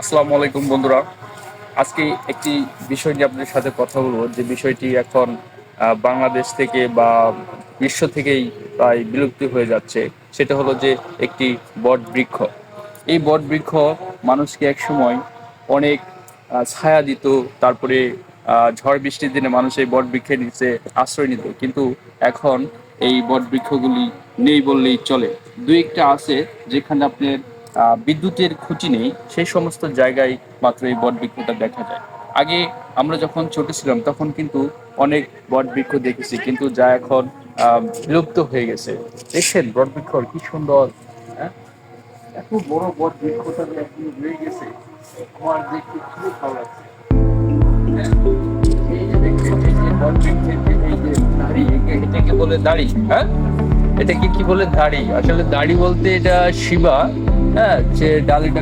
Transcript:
আসসালামু আলাইকুম বন্ধুরা। আজকে একটি বিষয় নিয়ে আপনাদের সাথে কথা বলব। যে বিষয়টি এখন বাংলাদেশ থেকে বা বিশ্ব থেকেই প্রায় বিলুপ্তি হয়ে যাচ্ছে। সেটা হলো যে একটি বট বৃক্ষ। এই বট বৃক্ষ মানুষকে একসময় অনেক ছায়া দিত, তারপরে ঝড় বৃষ্টির দিনে মানুষ এই বট বৃক্ষের নিচে আশ্রয় নিত। কিন্তু এখন এই বট বৃক্ষগুলি নেই বললেই চলে। দুই একটা আছে যেখানে আপনার বিদ্যুতের খুঁটি নেই, সেই সমস্ত জায়গায় মাত্র এই বট বৃক্ষটা দেখা যায়। আগে আমরা যখন ছোট ছিলাম, তখন কিন্তু অনেক বট বৃক্ষ দেখেছি, কিন্তু যা এখন বিলুপ্ত হয়ে গেছে। দেখছেন বট বৃক্ষ কি সুন্দর হ্যাঁ? এত বড় গেছে হ্যাঁ? এটাকে বলে দাড়ি হ্যাঁ? এটাকে কি বলে দাড়ি? আসলে দাড়ি বলতে এটা শিবা হ্যাঁ যে ডালে ডালে